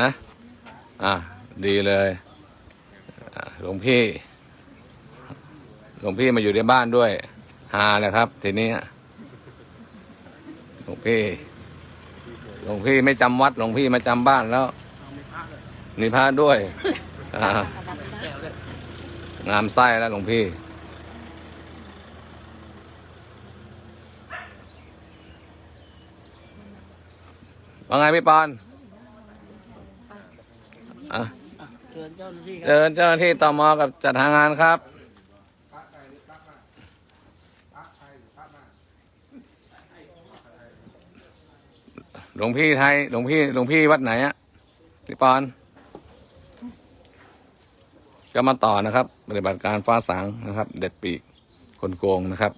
นะ อะ ดีเลยหลวงพี่ หลวงพี่มาอยู่ในบ้านด้วยฮาเลยครับ ทีนี้หลวงพี่ หลวงพี่ไม่จำวัด หลวงพี่มาจำบ้านแล้วมีพระด้วยงามไส้แล้วหลวงพี่ ว่าไงพี่ปอน อะเชิญเจ้าหน้าที่ครับเดินเจ้าหน้าที่ตมกับจัดหางานครับ หลวงพี่ไทย หลวงพี่ หลวงพี่วัดไหนอะพี่ปอนก็มาต่อนะครับ ปฏิบัติการฟ้าสางนะครับ เด็ดปีกคนโกงนะครับ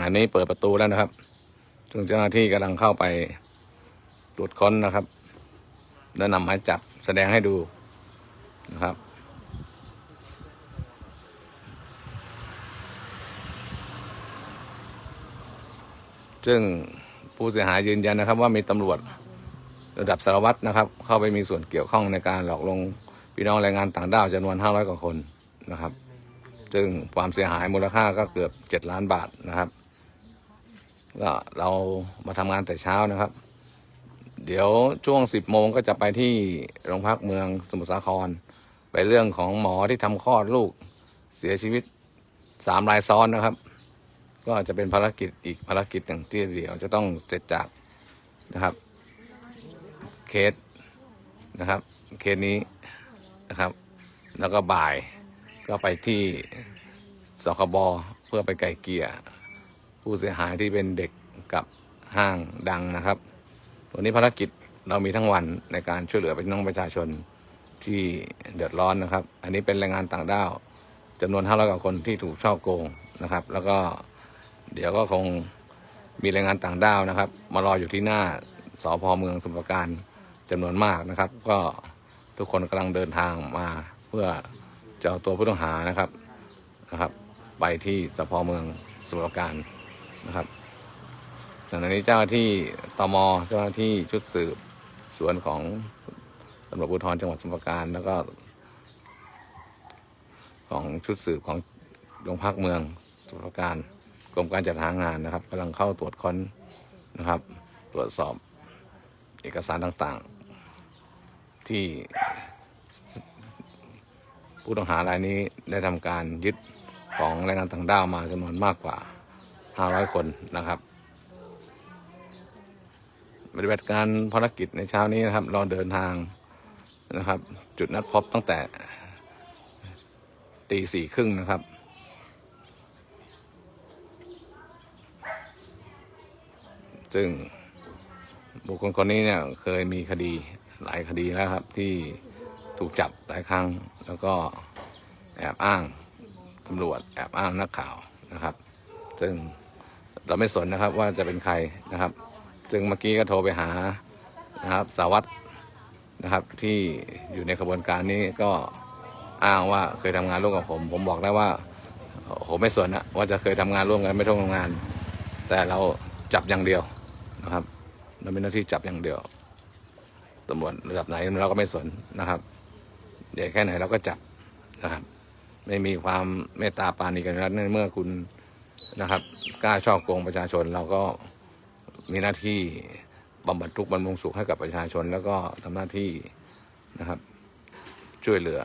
อันนี้เปิดประตูแล้วนะครับซึ่งเจ้าหน้าที่กำลังเข้าไปตรวจค้นนะครับ แล้วนำหมายจับ แสดงให้ดูนะครับ ซึ่งผู้เสียหายยืนยันนะครับ ว่ามีตำรวจระดับสารวัตรนะครับ เข้าไปมีส่วนเกี่ยวข้องในการหลอกลวงพี่น้องแรงงานต่างด้าวจำนวน 500 กว่าคนนะครับ ซึ่งความเสียหายมูลค่าก็เกือบ 7 ล้านบาทนะครับก็เรามาทำงานแต่เช้านะครับ เดี๋ยวช่วง10โมงก็จะไปที่โรงพักเมืองสมุทรสาคร ไปเรื่องของหมอที่ทำคลอดลูกเสียชีวิตสามรายซ้อนนะครับ ก็จะเป็นภารกิจอีกภารกิจหนึ่งที่เดี๋ยวจะต้องเสร็จจากนะครับ เคสนะครับ เคสนี้นะครับ แล้วก็บ่ายก็ไปที่สคบเพื่อไปไก่เกี่ยผู้เสียหายที่เป็นเด็กกับห้างดังนะครับ วันนี้ภารกิจเรามีทั้งวันในการช่วยเหลือพี่น้องประชาชนที่เดือดร้อนนะครับ อันนี้เป็นแรงงานต่างด้าวจำนวน500กว่าคนที่ถูกช่อโกงนะครับ แล้วก็เดี๋ยวก็คงมีแรงงานต่างด้าวนะครับ มารออยู่ที่หน้าสพเมืองสมุทรปราการจำนวนมากนะครับ ก็ทุกคนกำลังเดินทางมาเพื่อจะเอาตัวผู้ต้องหานะครับนะครับ ไปที่สพเมืองสมุทรปราการนะครับ ขณะนี้เจ้าหน้าที่ตมเจ้าหน้าที่ชุดสืบสวนของตำรวจภูธรจังหวัดสมุทรปราการแล้วก็ ของชุดสืบของโรงพักเมืองสมุทรปราการกรมการจัดหางานนะครับกำลังเข้าตรวจค้นนะครับ ตรวจสอบเอกสารต่างๆ ที่ผู้ต้องหารายนี้ได้ทำการยึดของแรงงานต่างด้าวมาจำนวนมากกว่า 500 คนนะครับ ปฏิบัติการภารกิจในเช้านี้นะครับ เราเดินทางนะครับ จุดนัดพบตั้งแต่ตีสี่ครึ่งนะครับ ซึ่งบุคคลคนนี้เนี่ยเคยมีคดีหลายคดีแล้วครับ ที่ถูกจับหลายครั้ง แล้วก็แอบอ้างตำรวจ แอบอ้างนักข่าวนะครับ ซึ่งเราไม่สนนะครับว่าจะเป็นใครนะครับ ซึ่งเมื่อกี้ก็โทรไปหานะครับสาวัตนะครับที่อยู่ในขบวนการนี้ก็อ้างว่าเคยทำงานร่วมกับผม ผมบอกแล้วว่าผมไม่สนนะว่าจะเคยทำงานร่วมกันไม่ต้องทำงาน แต่เราจับอย่างเดียวนะครับ เรามีหน้าที่จับอย่างเดียวตำรวจระดับไหนเราก็ไม่สนนะครับใหญ่แค่ไหนเราก็จับนะครับ ไม่มีความเมตตาปาณีกันนั้นเมื่อคุณนะครับกล้าช่อโกงประชาชนเราก็ มีหน้าที่บำบัดทุกข์บรรลุสุขให้กับประชาชน แล้วก็ทำหน้าที่นะครับ ช่วยเหลือ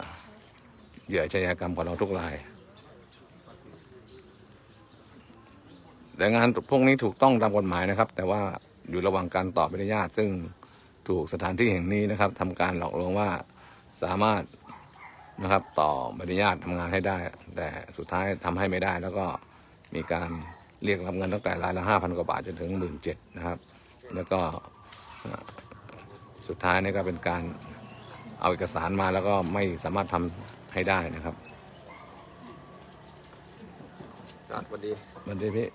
เหยื่ออาชญากรรมของเราทุกราย แต่งานพวกนี้ถูกต้องตามกฎหมายนะครับ แต่ว่าอยู่ระหว่างการตอบใบอนุญาต ซึ่งถูกสถานที่แห่งนี้นะครับทำการหลอกลวงว่าสามารถนะครับต่อใบอนุญาตทำงานให้ได้ แต่สุดท้ายทำให้ไม่ได้แล้วก็มีการ เรียกรับเงินตั้งแต่รายละห้าพันกว่าบาทจนถึงหมื่นเจ็ดนะครับ แล้วก็เอ่อสุดท้ายนี่ก็เป็นการเอาเอกสารมาแล้วก็ไม่สามารถทำให้ได้นะครับจอดพอดีมันดีพี่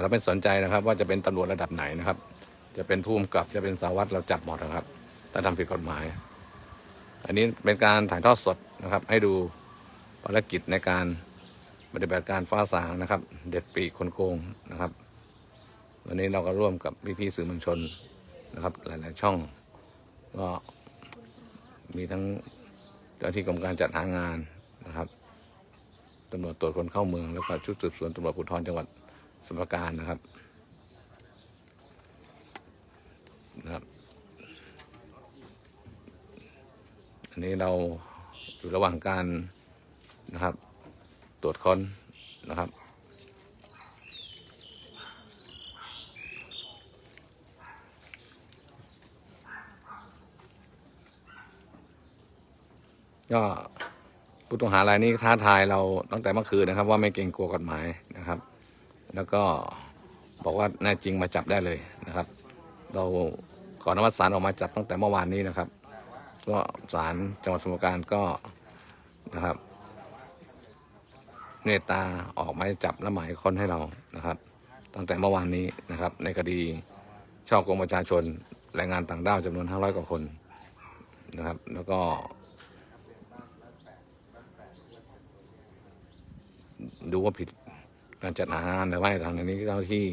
เราไม่สนใจนะครับ ว่าจะเป็นตำรวจระดับไหนนะครับ จะเป็นผู้กำกับจะเป็นสารวัตรเราจับหมดนะครับ ถ้าทำผิดกฎหมาย อันนี้เป็นการถ่ายทอดสดนะครับ ให้ดูภารกิจในการปฏิบัติการฟ้าสางนะครับ เด็ดปีกคนโกงนะครับ วันนี้เราก็ร่วมกับพี่ๆสื่อมวลชนนะครับ หลาย ๆ ช่อง ก็มีทั้งเจ้าหน้าที่กรมการจัดหางานนะครับตำรวจตรวจคนเข้าเมืองแล้วก็ชุดสืบสวนตำรวจภูธรจังหวัดสมุทรปราการนะครับนะครับ อันนี้เราอยู่ระหว่างการนะครับ ตรวจค้นนะครับ ก็ผู้ต้องหารายนี้ท้าทายเราตั้งแต่เมื่อคืนนะครับ ว่าไม่เกรงกลัวกฎหมายนะครับ แล้วก็บอกว่าแน่จริงมาจับได้เลยนะครับ เราขออนวัดสารออกมาจับตั้งแต่เมื่อวานนี้นะครับ ก็ศาลจังหวัดสมุทรปราการก็นะครับ เมตตาออกหมายจับและหมายค้นให้เรานะครับ ตั้งแต่เมื่อวานนี้นะครับ ในคดีช่อโกงประชาชนแรงงานต่างด้าวจำนวน 500 กว่าคนนะครับ แล้วก็ดูว่าผิดการจัดหางานหรือไม่ทางนี้เจ้าที่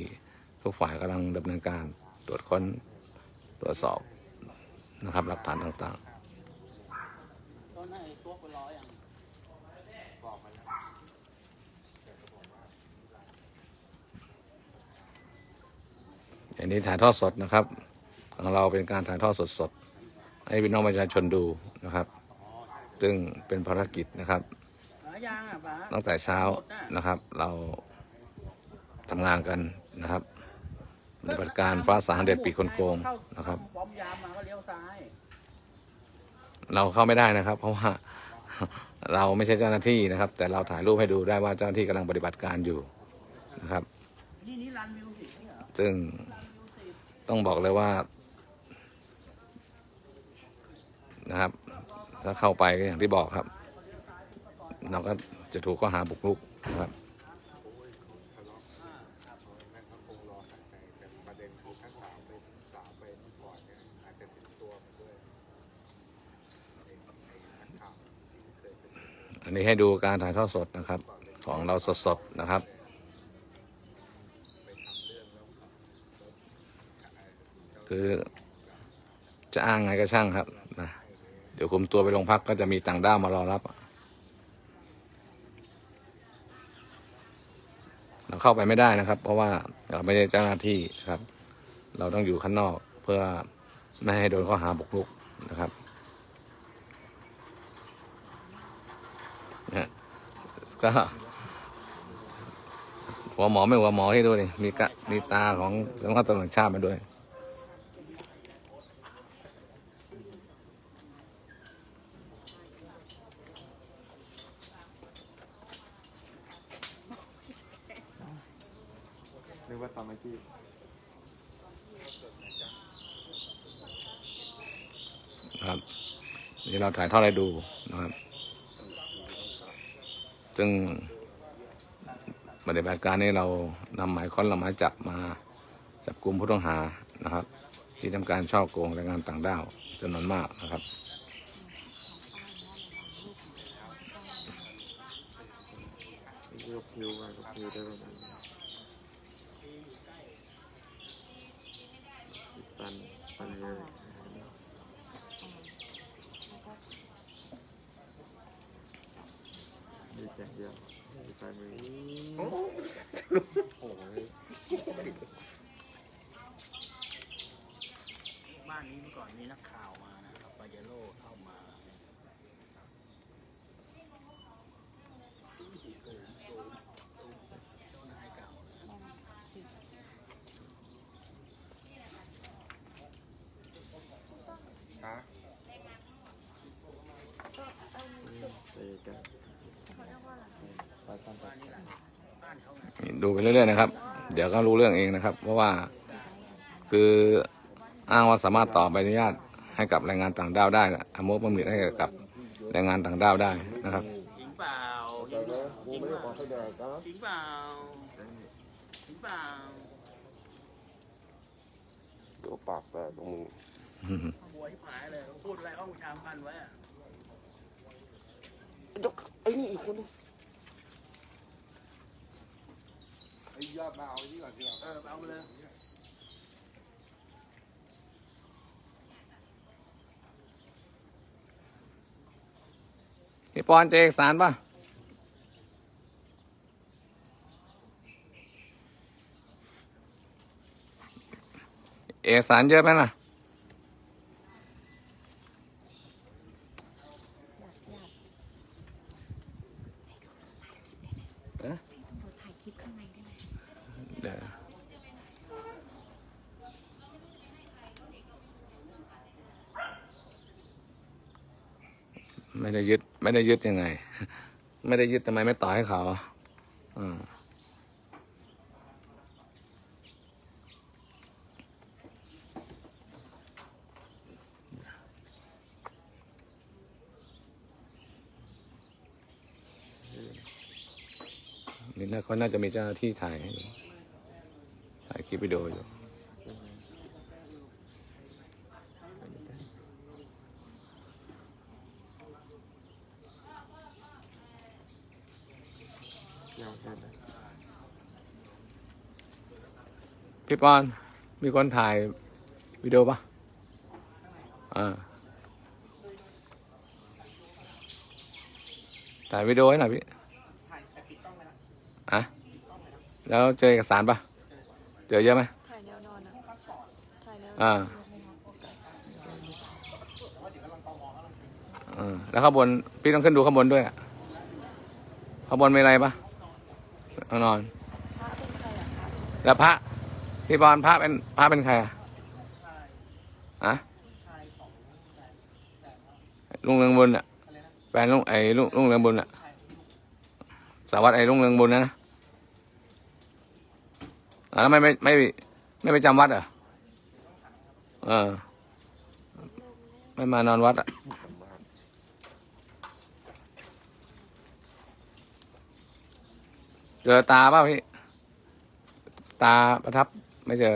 ทุกฝ่ายกำลังดำเนินการตรวจค้นตรวจสอบนะครับหลักฐานต่างต้นไอ้ตัวเป็นร้อยอะ ๆ อันนี้ถ่ายทอดสดนะครับ ของเราเป็นการถ่ายทอดสดสดๆให้พี่น้องประชาชนดูนะครับ ซึ่งเป็นภารกิจนะครับหายางอะป๋าตั้งแต่เช้านะครับ เราทำงานกันนะครับปฏิบัติการฟ้าสางเด็ดปีกคนโกงนะครับป้อมยามมาก็เลี้ยวซ้ายเราเข้าไม่ได้นะครับ เพราะว่าเราไม่ใช่เจ้าหน้าที่นะครับ แต่เราถ่ายรูปให้ดูได้ว่าเจ้าหน้าที่กำลังปฏิบัติการอยู่นะครับนี่นี่รันมิวสิกนี่เหรอซึ่งรันมิวสิก ต้องบอกเลยว่า นะครับ ถ้าเข้าไปก็อย่างที่บอกครับ เราก็จะถูกข้อหาบุกรุกนะครับอันนี้ให้ดูการถ่ายทอดสดนะครับ ของเราสดๆนะครับ คือจะอ้างไงก็ช่างครับนะเดี๋ยวคุมตัวไปโรงพักก็จะมีต่างด้าวมารอรับ เราเข้าไปไม่ได้นะครับ เพราะว่าเราไม่ใช่เจ้าหน้าที่ครับ เราต้องอยู่ข้างนอกเพื่อไม่ให้โดนข้อหาบุกรุกนะครับนะก็หัวหมอไม่หัวหมอให้ดูดิมีกะมีตาของสำนักตำรวจแห่งชาติมาด้วย นึกว่าตอนเมื่อกี้นะครับนี่เราถ่ายทอดให้ดูนะครับ ซึ่งปฏิบัติการนี้เรานำหมายค้นและหมายจับมาจับกลุ่มผู้ต้องหานะครับ ที่ทำการช่อโกงแรงงานต่างด้าวจำนวนมากนะครับยกคิวมายกคิวได้ประมาณ ปันปันเลยดีใจเดียวดีใจมือโอ้โหบ้านนี้เมื่อก่อนมีนักข่าวมานะครับปาเยโร่เข้ามาเจ้านายเก่านะ ฮะเตะกันไปตามไป บ้านนี้แหละบ้านเขาไง ดูไปเรื่อยๆนะครับ เดี๋ยวก็รู้เรื่องเองนะครับ เพราะว่าคืออ้างว่าสามารถต่อใบอนุญาตให้กับแรงงานต่างด้าวได้อนุมัติให้กับแรงงานต่างด้าวได้นะครับจริงเปล่าจริงเปล่าจริงเปล่าจริงเปล่าเปล่าตัวปากแตกตรงมึงหัวที่ผายเลยพูดอะไรอ้องชามกันไว้อะไอ้นี่อีกคนนึง ก็มาเอาที่ก่อนดีกว่าเออเอามาเลยพี่ปอนเจอเอกสารป่ะ เอกสารเยอะไหมล่ะ ยึด ไม่ได้ยึดยังไง ไม่ได้ยึดทำไมไม่ต่อให้เขาอืมนี่นะเขาน่าจะมีเจ้าหน้าที่ถ่ายให้ถ่ายคลิปวิดีโออยู่าวแค่ไหน พี่ปอน มีคนถ่ายวิดีโอปะอ่า ถ่ายวิดีโอให้หน่อยพี่ถ่ายแต่ปิดกล้องไปแล้วอะแล้วเจอเอกสารปะเจอเยอะไหมถ่ายแนวนอนอะถ่ายแนวอ่าเออแล้วข้างบนพี่ต้องขึ้นดูข้างบนด้วยอะข้างบนมีอะไรปะข้างนอนพระเป็นใครอะคะแล้วพระ พี่ปอนพระเป็นพระเป็นใครอะอะชายของแฟนแฟนลุงเรืองบุญอะอะไรนะแฟนลุงไอ้ลุงลุงเรืองบุญอะสารวัตรไอ้ลุงเรืองบุญนะนะอะแล้วไม่ไม่ไม่ไม่ไปจำวัดเหรอเออ ไม่มานอนวัดอะเจอตาเปล่าพี่ ตาประทับ ไม่เจอ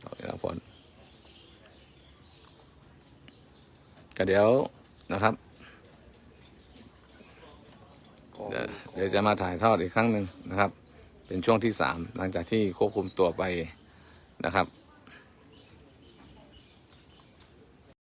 เอาเดี๋ยวฝนก็เดี๋ยวนะครับ เดี๋ยวจะมาถ่ายทอดอีกครั้งหนึ่งนะครับ เป็นช่วงที่สามหลังจากที่ควบคุมตัวไปนะครับ